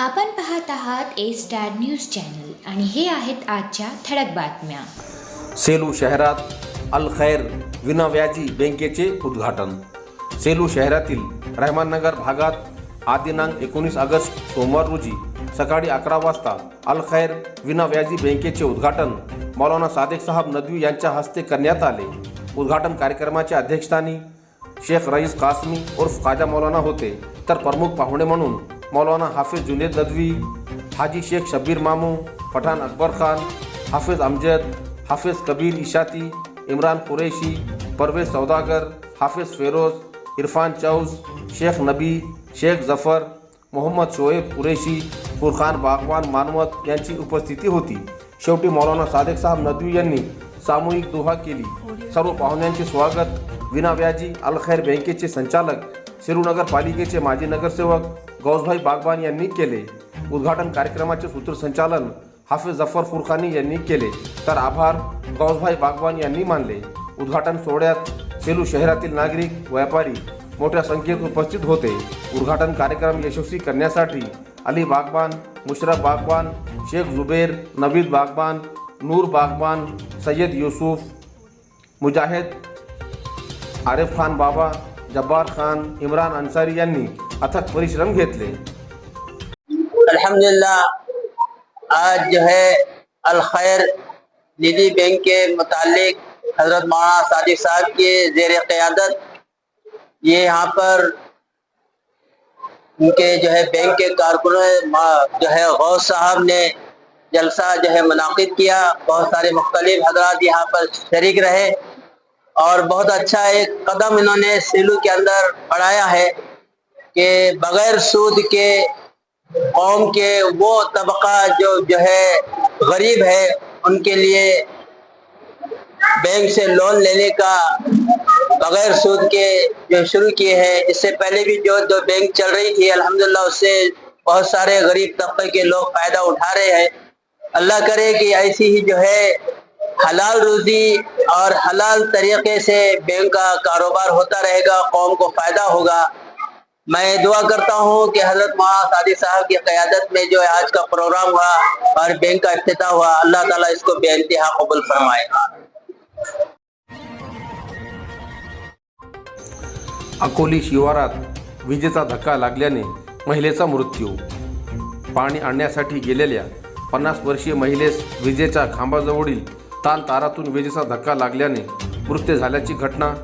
आपण पाहत आहात ए स्टार न्यूज चॅनल आणि हे आहेत आजच्या ठळक बातम्या. सेलू शहरात अल खैर विनाव्याजी बँकेचे उद्घाटन. सेलू शहरातील रहमाननगर भागात आदिनांक एकोणीस ऑगस्ट सोमवार रोजी सकाळी अकरा वाजता अल खैर विनाव्याजी बँकेचे उद्घाटन मौलाना सादेक साहब नदवी यांच्या हस्ते करण्यात आले. उद्घाटन कार्यक्रमाच्या अध्यक्षस्थानी शेख रईस कासमी उर्फ खाजा मौलाना होते. तर प्रमुख पाहुणे म्हणून मौलाना हाफिज जुनेद नदवी हाजी शेख शब्बीर मामू पठाण अकबर खान हाफिज अमजद हाफिज कबीर इशाती इमरान कुरैशी परवेज सौदागर हाफिज फेरोज इरफान चौज शेख नबी शेख जफर मोहम्मद शोएब कुरेशी फुरखान बागवान मानवत यांची उपस्थिती होती. शेवटी मौलाना सादेक साहब नदवी यांनी सामूहिक दुहा केली. सर्व पाहुण्यांचे स्वागत. विनाव्याजी अलखैर बँकेचे संचालक शिरूनगर पालिकेचे माजी नगरसेवक गौसभाई बागवान यांनी केले. उद्घाटन कार्यक्रमाचे सूत्रसंचालन हाफिज जफर फुरखानी यांनी केले. तर आभार गौसभाई बागवान यांनी मानले. उद्घाटन सोहळ्यात सेलू शहरातील नागरिक व्यापारी मोठ्या संख्येत उपस्थित होते. उद्घाटन कार्यक्रम यशस्वी करण्यासाठी अली बागबान मुशरफ बागबान शेख जुबेर नवीद बागबान नूर बागबान सय्यद युसुफ मुजाहिद आरिफ खान बाबा जब्बार खान इम्रान अन्सारी यांनी अथक परिश्रम घेतले। आज जो है अल खैर निधि बैंक के मुतालिक हज़रत मौलाना सादिक साहब के जेर क़्यादत, ये यहाँ पर उनके जो है बैंक के कारकुन जो है गौस साहब ने जलसा जो है मुनद किया। बहुत सारे मुख्तलिफ़ हजरात यहाँ पर शरीक रहे और बहुत अच्छा एक कदम इन्होंने सिलू के अंदर बढ़ाया है। कि बगैर सूद के कौम के वो तबका जो जो है, गरीब है, उनके लिए बैंक से लोन लेने का बगैर सूद के जो शुरू किए हैं। इससे पहले भी जो जो बैंक चल रही थी, अल्हम्दुलिल्लाह, उससे बहुत सारे गरीब तबके के लोग फ़ायदा उठा रहे हैं। अल्लाह करे कि ऐसी ही जो है, हलाल रोजी और हलाल तरीके से बैंक का कारोबार होता रहेगा, कौम को फ़ायदा होगा। मैं दुआ करता हूँ कि हजरत मौलाना सादी साहब की क़्यादत में जो आज का प्रोग्राम हुआ और बैंक का अफ्ताह हुआ अल्लाह ताला इसको बेनतहा कबूल फरमाएगा अकोली शिवारात विजेचा धक्का लागल्याने महिलेचा मृत्यू. पाणी आणण्यासाठी गेलेल्या पन्नास वर्षीय महिलेस विजेच्या खांबाजवळील तान तारातून विजेचा धक्का लागल्याने मृत्यू झाल्याची घटना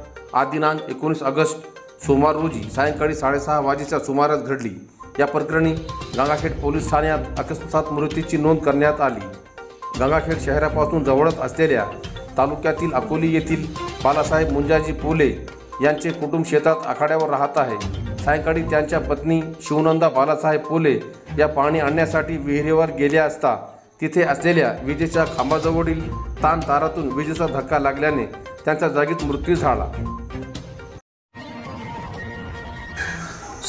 आदिनांक एकोणीस ऑगस्ट सोमवार रोजी सायंकाळी साडेसहा वाजेच्या सुमारास घडली. या प्रकरणी गंगाखेड पोलीस ठाण्यात अकस्मात मृत्यूची नोंद करण्यात आली. गंगाखेड शहरापासून जवळच असलेल्या तालुक्यातील अकोली येथील बालासाहेब मुंजाजी पोले यांचे कुटुंब शेतात आखाड्यावर राहत आहे. सायंकाळी त्यांच्या पत्नी शिवनंदा बालासाहेब पोले या पाणी आणण्यासाठी विहिरीवर गेल्या असता तिथे असलेल्या विजेच्या खांबाजवळील ताण तारातून विजेचा धक्का लागल्याने त्यांचा जागीच मृत्यू झाला.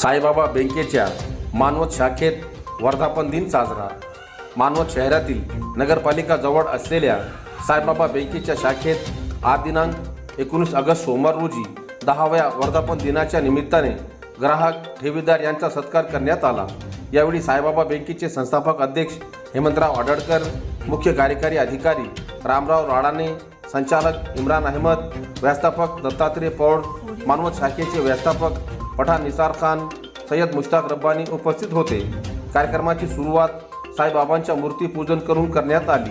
साईबाबा बँकेच्या मानवत शाखेत वर्धापन दिन साजरा. मानवत शहरातील नगरपालिका जवळ असलेल्या साईबाबा बँकेच्या शाखेत आज दिनांक एकोणीस ऑगस्ट सोमवार रोजी दहाव्या वर्धापन दिनाच्या निमित्ताने ग्राहक ठेवीदार यांचा सत्कार करण्यात आला. यावेळी साईबाबा बँकेचे संस्थापक अध्यक्ष हेमंतराव आडळकर मुख्य कार्यकारी अधिकारी रामराव राणाने संचालक इम्रान अहमद व्यवस्थापक दत्तात्रय पौड मानवत शाखेचे व्यवस्थापक पठाण निसार खान सय्यद मुश्ताक रब्बानी उपस्थित होते. कार्यक्रमाची सुरुवात साईबाबांच्या मूर्तीपूजन करून करण्यात आली.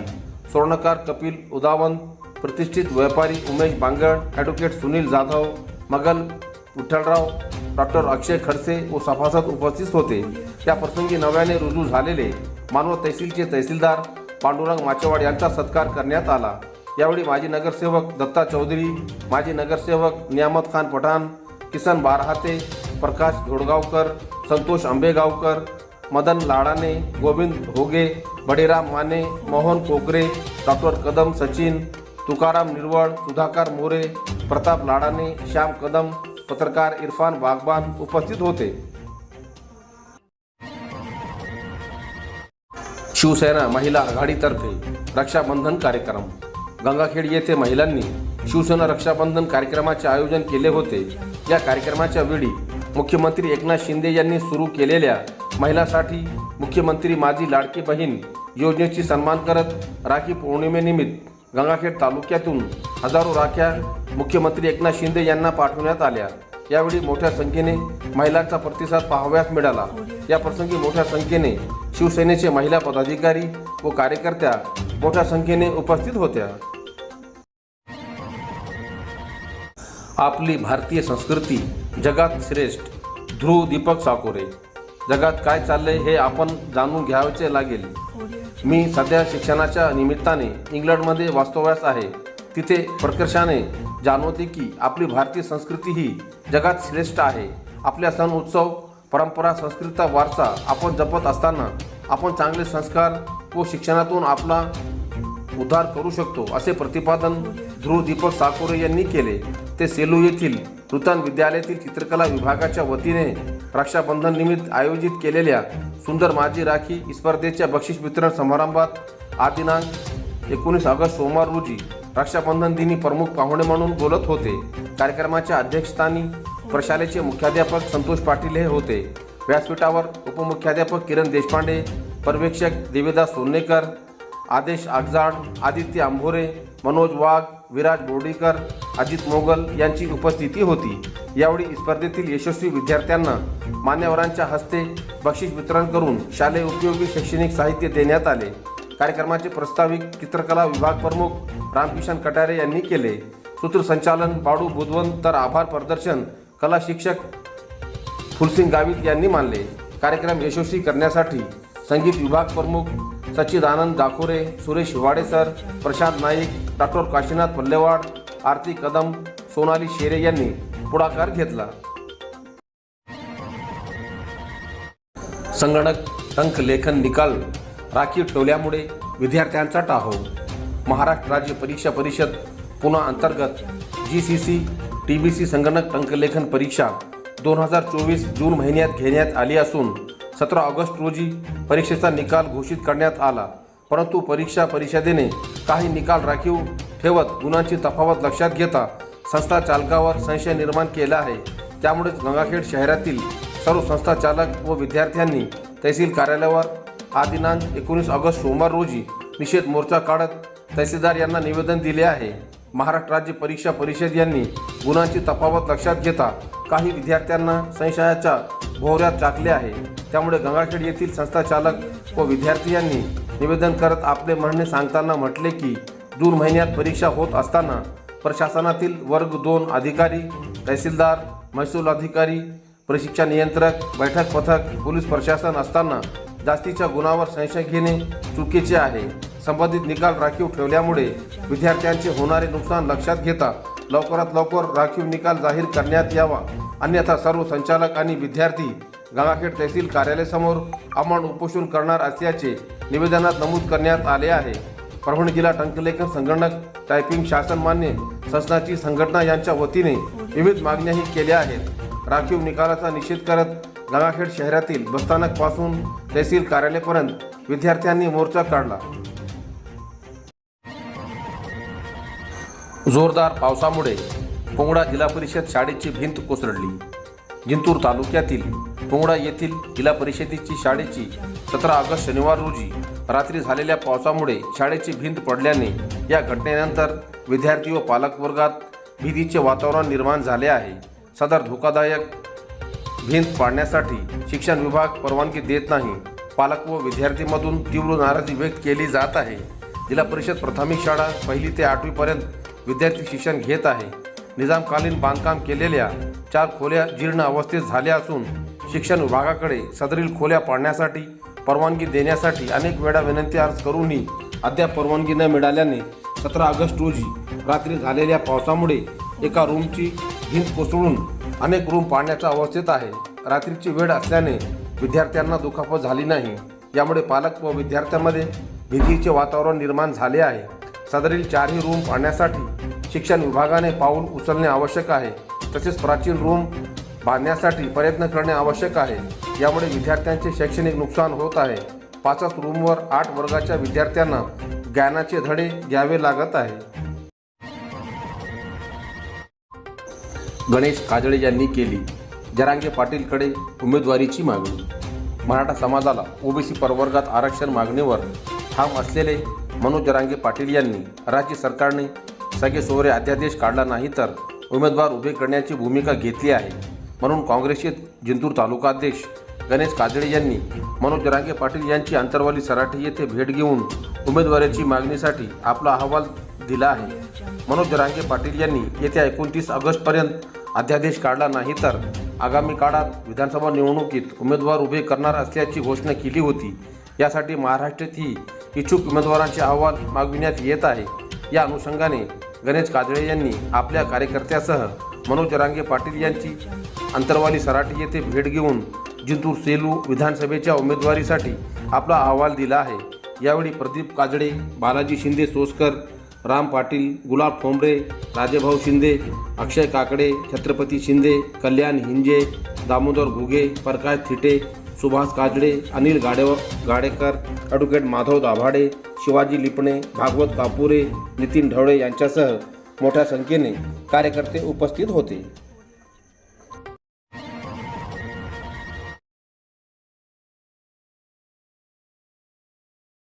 स्वर्णकार कपिल उदावंत प्रतिष्ठित व्यापारी उमेश बांगड ॲडव्होकेट सुनील जाधव मगल विठ्ठलराव डॉक्टर अक्षय खडसे व सभासद उपस्थित होते. या प्रसंगी नव्याने रुजू झालेले मानव तहसीलचे तहसीलदार पांडुरंग माचेवाड यांचा सत्कार करण्यात आला. यावेळी माजी नगरसेवक दत्ता चौधरी माजी नगरसेवक नियामत खान पठाण किसन बारहाते प्रकाश धोडगावकर संतोष आंबेगावकर मदन लाडाने गोविंद भोगे बडेराम माने मोहन कोकरे डॉक्टर कदम सचिन तुकाराम निर्वळ सुधाकर मोरे प्रताप लाडाने श्याम कदम पत्रकार इरफान बागबान उपस्थित होते. शिवसेना महिला आघाडीतर्फे रक्षाबंधन कार्यक्रम. गंगाखेड येथे महिलांनी शिवसेना रक्षाबंधन कार्यक्रमाचे आयोजन केले होते. या कार्यक्रमाच्या वेळी मुख्यमंत्री एकनाथ शिंदे यांनी सुरू केलेल्या महिलांसाठी मुख्यमंत्री माझी लाडकी बहीण योजनेची सन्मान करत राखी पौर्णिमेनिमित्त गंगाखेड तालुक्यातून हजारो राख्या मुख्यमंत्री एकनाथ शिंदे यांना पाठवण्यात आल्या. यावेळी मोठ्या संख्येने महिलांचा प्रतिसाद पाहावयास मिळाला. या प्रसंगी मोठ्या संख्येने शिवसेनेचे महिला पदाधिकारी व कार्यकर्त्या मोठ्या संख्येने उपस्थित होत्या. आपली भारतीय संस्कृती जगात श्रेष्ठ. ध्रुव दीपक साकोरे. जगात काय चाललंय हे आपण जाणून घ्यावचे लागेल. मी सध्या शिक्षणाच्या निमित्ताने इंग्लंडमध्ये वास्तव्यास आहे. तिथे प्रकर्षाने जाणवते की आपली भारतीय संस्कृती ही जगात श्रेष्ठ आहे. आपल्या सण उत्सव परंपरा संस्कृतीचा वारसा आपण जपत असताना आपण चांगले संस्कार व शिक्षणातून आपला उद्धार करू शकतो असे प्रतिपादन ध्रुव दीपक साकोरे यांनी केले. ते सेलू येथील नूतन विद्यालयातील चित्रकला विभागाच्या वतीने रक्षाबंधन निमित्त आयोजित केलेल्या सुंदर माझी राखी स्पर्धेच्या बक्षीस वितरण समारंभात आज दिनांक एकोणीस ऑगस्ट सोमवार रोजी रक्षाबंधन दिनी प्रमुख पाहुणे म्हणून बोलत होते. कार्यक्रमाच्या अध्यक्षस्थानी प्रशालेचे मुख्याध्यापक संतोष पाटील हे होते. व्यासपीठावर उपमुख्याध्यापक किरण देशपांडे पर्यवेक्षक देवीदास सोन्नेकर आदेश आगजाड आदित्य आंभोरे मनोज वाघ विराज बोर्डीकर अजित मोगल यांची उपस्थिती होती. यावेळी स्पर्धेतील यशस्वी विद्यार्थ्यांना मान्यवरांच्या हस्ते बक्षीस वितरण करून शालेय उपयोगी शैक्षणिक साहित्य देण्यात आले. कार्यक्रमाचे प्रस्ताविक चित्रकला विभाग प्रमुख रामकिशन कटारे यांनी केले. सूत्रसंचालन बाडू बुधवंत तर आभार प्रदर्शन कला शिक्षक फुलसिंग गावित यांनी मानले. कार्यक्रम यशस्वी करण्यासाठी संगीत विभाग प्रमुख सच्चिदानंद दाखोरे सुरेश वाडेसर प्रशांत नाईक डॉक्टर काशीनाथ पल्लेवाड आरती कदम सोनाली शेरे यांनी पुढाकार घेतला. संगणक अंक लेखन निकाल राखीव ठेवल्यामुळे विद्यार्थ्यांचा टाहो. महाराष्ट्र राज्य परीक्षा परिषद पुणे अंतर्गत G C C T B C संगणक टंकलेखन परीक्षा दोन हजार चोवीस जून महिन्यात घेण्यात आली असून सतरा ऑगस्ट रोजी परीक्षेचा निकाल घोषित करण्यात आला. परंतु परीक्षा परिषदेने काही निकाल राखीव ठेवत गुणांची तफावत लक्षात घेता संस्था चालकावर संशय निर्माण केला आहे. त्यामुळेच गंगाखेड शहरातील सर्व संस्था चालक व विद्यार्थ्यांनी तहसील कार्यालयावर हा दिनांक एकोणीस ऑगस्ट सोमवार रोजी निषेध मोर्चा काढत तहसीलदार यांना निवेदन दिले आहे. महाराष्ट्र राज्य परीक्षा परिषद यांनी गुणांची तफावत लक्षात घेता काही विद्यार्थ्यांना संशयाच्या भोवऱ्यात टाकले आहे. त्यामुळे गंगाखेड येथील संस्था चालक व विद्यार्थी यांनी निवेदन करत आपले म्हणणे सांगताना म्हटले की जून महिन्यात परीक्षा होत असताना प्रशासनातील वर्ग दोन अधिकारी तहसीलदार महसूल अधिकारी प्रशिक्षण नियंत्रक बैठक पथक पोलीस प्रशासन असताना जास्तीच्या गुणावर संशय घेणे चुकीचे आहे. संबंधित निकाल राखीव ठेवल्यामुळे विद्यार्थ्यांचे होणारे नुकसान लक्षात घेता लवकरात लवकर राखीव निकाल जाहीर करण्यात यावा. अन्यथा सर्व संचालक आणि विद्यार्थी गंगाखेड तहसील कार्यालयासमोर अमरण उपोषण करणार असल्याचे निवेदनात नमूद करण्यात आले आहे. परभणी जिल्हा टंकलेखन संगणक टायपिंग शासन मान्य संस्थाची संघटना यांच्या वतीने विविध मागण्याही केल्या आहेत. राखीव निकालाचा निषेध करत गंगाखेड शहरातील बसस्थानकपासून तहसील कार्यालयापर्यंत विद्यार्थ्यांनी मोर्चा काढला. जोरदार पावसामुळे पोंगडा जिल्हा परिषद शाळेची भिंत कोसळली. जिंतूर तालुक्यातील पोंगडा येथील जिल्हा परिषदेची शाळेची सतरा ऑगस्ट शनिवार रोजी रात्री झालेल्या पावसामुळे शाळेची भिंत पडल्याने या घटनेनंतर विद्यार्थी व पालक वर्गात भीतीचे वातावरण निर्माण झाले आहे. सदर धोकादायक भिंत पाडण्यासाठी शिक्षण विभाग परवानगी देत नाही. पालक व विद्यार्थीमधून तीव्र नाराजी व्यक्त केली जात आहे. जिल्हा परिषद प्राथमिक शाळा पहिली ते आठवीपर्यंत विद्यार्थी शिक्षण घेत आहे. निजामकालीन बांधकाम केलेल्या चार खोल्या जीर्ण अवस्थेत झाल्या असून शिक्षण विभागाकडे सदरील खोल्या पाडण्यासाठी परवानगी देण्यासाठी अनेक वेळा विनंती अर्ज करूनही अद्याप परवानगी न मिळाल्याने सतरा ऑगस्ट रोजी रात्री झालेल्या पावसामुळे एका रूमची भिंत कोसळून अनेक रूम पाडण्याच्या अवस्थेत आहे. रात्रीची वेळ असल्याने विद्यार्थ्यांना दुखापत झाली नाही. यामुळे पालक व विद्यार्थ्यांमध्ये भीतीचे वातावरण निर्माण झाले आहे. सदरील चारही रूम पाडण्यासाठी शिक्षण विभागाने पाऊल उचलणे आवश्यक आहे. तसेच प्राचीन रूम बांधण्यासाठी प्रयत्न करणे आवश्यक आहे. यामुळे विद्यार्थ्यांचे शैक्षणिक नुकसान होत आहे. पाचच रूमवर आठ वर्गाच्या विद्यार्थ्यांना ज्ञानाचे धडे घ्यावे लागत आहे. गणेश काजळे यांनी केली. जरांगे पाटीलकडे उमेदवारीची मागणी. मराठा समाजाला ओबीसी प्रवर्गात आरक्षण मागणीवर ठाम असलेले मनोज जरांगे पाटील यांनी राज्य सरकारने सगळे सोहरे अध्यादेश काढला नाही तर उमेदवार उभे करण्याची भूमिका घेतली आहे. म्हणून काँग्रेसचे जिंतूर तालुकाध्यक्ष गणेश काजळे यांनी मनोज जरांगे पाटील यांची अंतरवाली सराठी येथे भेट घेऊन उमेदवाराची मागणीसाठी आपला अहवाल दिला आहे. मनोज जरांगे पाटील यांनी येत्या एकोणतीस ऑगस्टपर्यंत अध्यादेश काढला नाही तर आगामी काळात विधानसभा निवडणुकीत उमेदवार उभे करणार असल्याची घोषणा केली होती. यासाठी महाराष्ट्रातही इच्छुक उमेदवारांचे अहवाल मागविण्यात येत आहे. या अनुषंगाने गणेश काजळे यांनी आपल्या कार्यकर्त्यासह मनोज रांगे पाटील यांची अंतरवाली सराटी येथे भेट घेऊन जिंतूर सेलू विधानसभेच्या उमेदवारीसाठी आपला अहवाल दिला आहे. यावेळी प्रदीप काजळे बालाजी शिंदे सोसकर राम पाटील गुलाब ठोंबरे राजेभाऊ शिंदे अक्षय काकडे छत्रपती शिंदे कल्याण हिंजे दामोदर घुगे प्रकाश थिटे सुभाष काजडे अनिल गाडे गाडेकर ॲडव्होकेट माधव दाभाडे शिवाजी लिपणे भागवत कापुरे नितीन ढवळे यांच्यासह मोठ्या संख्येने कार्यकर्ते उपस्थित होते.